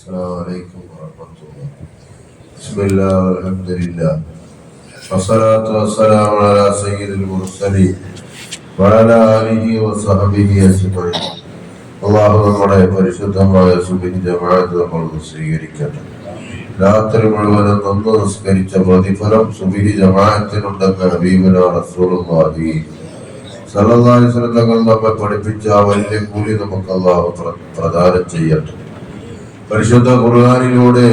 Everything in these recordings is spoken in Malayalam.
السلام عليكم ورحمة الله بسم الله والحمد لله والصلاة والسلام على سيد المرسلين وعلى آله وصحبه أجمعين അള്ളാഹു നമ്മുടെ പരിശുദ്ധമായ സുബിൻ ജമാഅത്ത് നമ്മൾ സ്വീകരിക്കട്ടെ രാത്രി മുഴുവനും നന്ന് നിസ്കരിച്ച പ്രതിഫലം സുബിഹി ജമാഅത്തിനുണ്ടെന്ന് ഹബീബുന റസൂലുള്ളാഹി സല്ലല്ലാഹു അലൈഹി വസല്ലം തങ്ങൾ നമ്മെ പഠിപ്പിച്ച ആ വലിയ കൂലി നമുക്ക് അള്ളാഹു പ്ര- പ്രദാനം ചെയ്യട്ടെ പരിശുദ്ധ ഖുർആാനിലൂടെ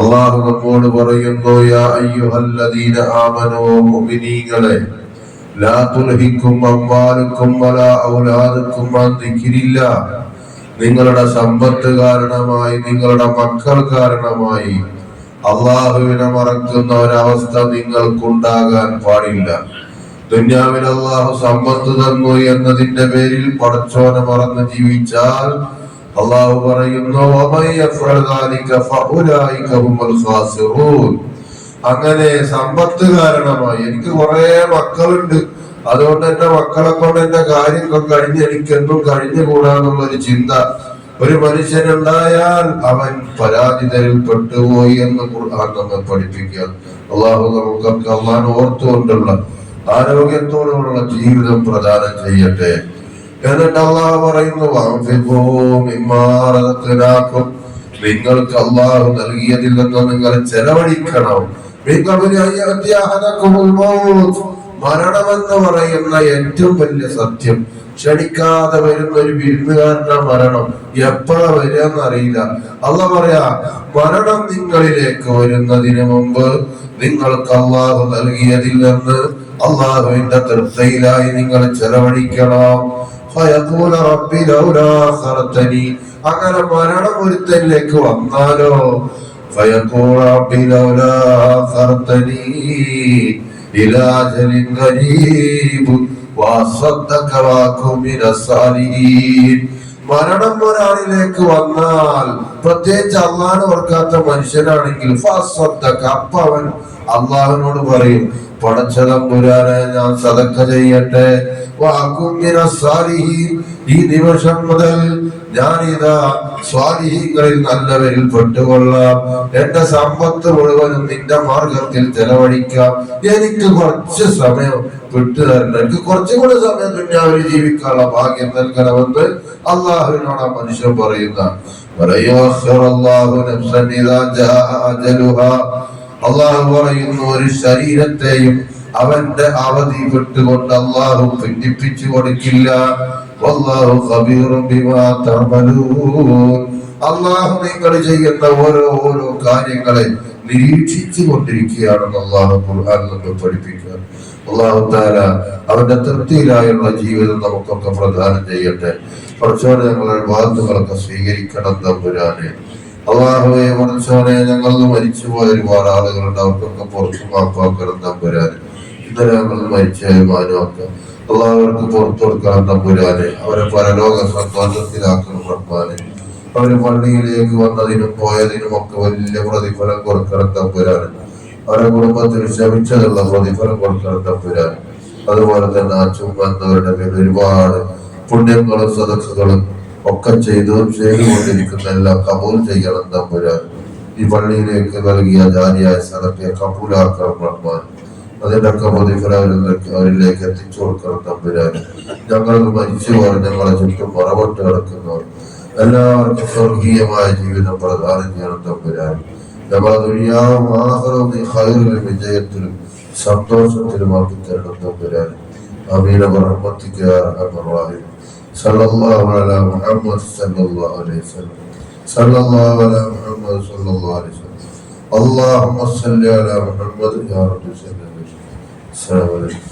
അള്ളാഹു നമ്മോട് പറയുന്നു യാ അയ്യുഹല്ലദീന ആമനൂ മുഅ്മിനീങ്ങളെ ലാ തുൽഹിക്കും അംവാലുക്കും വലാ ഔലാദുക്കും അൻ നിങ്ങളുടെ സമ്പത്ത് കാരണമായി നിങ്ങളുടെ മക്കൾ കാരണമായി അള്ളാഹുവിനെ മറക്കുന്ന ഒരവസ്ഥ നിങ്ങൾക്കുണ്ടാകാൻ പാടില്ല. ദുന്യാവിൽ അള്ളാഹു സമ്പത്ത് തന്നു എന്നതിന്റെ പേരിൽ പടച്ചോനെ മറന്ന് ജീവിച്ചാൽ അള്ളാഹു പറയുന്നു "വമൻ യഫ്അൽ ദാലിക ഫഉലൈക അങ്ങനെ സമ്പത്ത് കാരണമായി. എനിക്ക് കുറെ മക്കളുണ്ട്. അതുകൊണ്ട് എന്റെ മക്കളെ കൊണ്ട് എന്റെ കാര്യങ്ങൾ കഴിഞ്ഞ് എനിക്കെന്നും കഴിഞ്ഞുകൂടാന്നുള്ള ഒരു ചിന്ത. ഒരു മനുഷ്യനുണ്ടായാൽ അവൻ പരാജിതരിൽ പെട്ടുപോയി എന്ന് ഖുർആൻ പഠിപ്പിക്കുക. അള്ളാഹു നമുക്കൊക്കെ അള്ളാൻ ഓർത്തുകൊണ്ടുള്ള ആരോഗ്യത്തോടുള്ള ജീവിതം പ്രദാനം ചെയ്യട്ടെ. എന്നിട്ട് അള്ളാഹ് പറയുന്നു. നിങ്ങൾക്ക് അള്ളാഹു നൽകിയതിൽ നിങ്ങൾ ചെലവഴിക്കണം. മരണമെന്ന് പറയുന്ന ഏറ്റവും വലിയ സത്യം ക്ഷണിക്കാതെ വരുന്ന ഒരു വിരുന്നുകാരന്റെ മരണം എപ്പോഴാ വരികയെന്ന് അറിയില്ല അല്ല പറയാ മരണം നിങ്ങളിലേക്ക് വരുന്നതിന് മുമ്പ് നിങ്ങൾക്ക് അള്ളാഹു നൽകിയതില്ലെന്ന് അള്ളാഹുവിന്റെ തൃപ്തിയിലായി നിങ്ങൾ ചെലവഴിക്കണം അങ്ങനെ മരണം ഒരുത്തനിലേക്ക് വന്നാലോ? മരണം ഒരാളിലേക്ക് വന്നാൽ പ്രത്യേകിച്ച് അള്ളാഹ് ഓർക്കാത്ത മനുഷ്യനാണെങ്കിൽ അപ്പ അവൻ അള്ളാഹുവിനോട് പറയും പടച്ചതമ്പുരാനെ ഞാൻ സതക്ക ചെയ്യട്ടെ. ഈ നിമിഷം മുതൽ ഞാനിതാ സ്വാധീനങ്ങളിൽ നല്ലവരിൽ പെട്ടുകൊള്ളാം. എന്റെ സമ്പത്ത് മുഴുവനും നിന്റെ മാർഗത്തിൽ ചെലവഴിക്കാം. എനിക്ക് കുറച്ച് സമയം വിട്ടുതരണം എനിക്ക് കുറച്ചും സമയം സമയം ദുന്യാവിൽ ജീവിക്കാനുള്ള ഭാഗ്യം നൽകണമെന്ന് അള്ളാഹുവിനോട് ആ മനുഷ്യൻ പറയുന്ന അള്ളാഹു പറയുന്നു ഒരു ശരീരത്തെയും അവന്റെ അവധി വിട്ടുകൊണ്ട് അള്ളാഹു ഭിന്നിപ്പിച്ചു കൊടുക്കില്ല. അള്ളാഹു നിങ്ങൾ ചെയ്യുന്ന ഓരോ ഓരോ കാര്യങ്ങളെ നിരീക്ഷിച്ചു കൊണ്ടിരിക്കുകയാണെന്ന് അള്ളാഹു ഖുർആൻ നമ്മൾ പഠിപ്പിക്കുക അള്ളാഹു താല അവന്റെ തൃപ്തിയിലായുള്ള ജീവിതം നമുക്കൊക്കെ പ്രദാനം ചെയ്യട്ടെ. കുറച്ചോടെ ഞങ്ങളുടെ വാദങ്ങളൊക്കെ സ്വീകരിക്കണം തമ്പുരാനെ അള്ളാഹുവെ കുറച്ചോടെ ഞങ്ങൾ മരിച്ചുപോയ ഒരുപാട് ആളുകളുണ്ട്. അവർക്കൊക്കെ പുറത്തു മാപ്പാക്കണം തമ്പുരാനെ ഇന്നലെ ഞങ്ങൾ മരിച്ചുമാനുമൊക്കെ അള്ളാഹുവർക്ക് പുറത്തു കൊടുക്കണം തമ്പുരാനെ അവരെ പരലോക സന്തോഷത്തിലാക്കണം റഹ്മാനെ. അവർ പള്ളിയിലേക്ക് വന്നതിനും പോയതിനും ഒക്കെ വലിയ പ്രതിഫലം കൊടുക്കണം തമ്പുരാനും അവരുടെ കുടുംബത്തിൽ ക്ഷമിച്ചതുള്ള പ്രതിഫലം കൊടുക്കണം തമ്പുരാനും അതുപോലെ തന്നെ ആ ചുമന്നവരുടെ മേൽ ഒരുപാട് പുണ്യങ്ങളും സദസ്സുകളും ഒക്കെ ചെയ്തു ചെയ്തുകൊണ്ടിരിക്കുന്ന എല്ലാം കബൂൽ ചെയ്യണം തമ്പുരാൻ. ഈ പള്ളിയിലേക്ക് നൽകിയ ജാരിയായ സ്ഥലത്തെ കബൂലാക്കണം റഹ്മാൻ അതിന്റെ ഒക്കെ പ്രതിഫലം അവരിലേക്ക് എത്തിച്ചു കൊടുക്കണം തമ്പുരാൻ. ഞങ്ങൾ മരിച്ചു പോലെ ഞങ്ങളെ ചുറ്റും മറവട്ട് കിടക്കുന്നവർ എല്ലാവർക്കും സ്വർഗീയമായ ജീവിതം പ്രദാനം ചെയ്യണം തമ്പുരാൻ ഞങ്ങളെ ദുനിയാവും ആഹ്റവും നീ ഹൈറിലും വിജയത്തിലും സന്തോഷത്തിലുമാക്കി തരണം തമ്പുരാൻ അമീന റഹ്മത്തിക്ക് യാ അർഹമർ റഹീം സല്ലല്ലാഹു അലാ മുഹമ്മദ് സല്ലല്ലാഹു അലൈഹി വസല്ലം സല്ലല്ലാഹു അലാ മുഹമ്മദ് സല്ലല്ലാഹു അലൈഹി വസല്ലം اللهم صل على محمد يا رب صل عليه وسلم السلام عليكم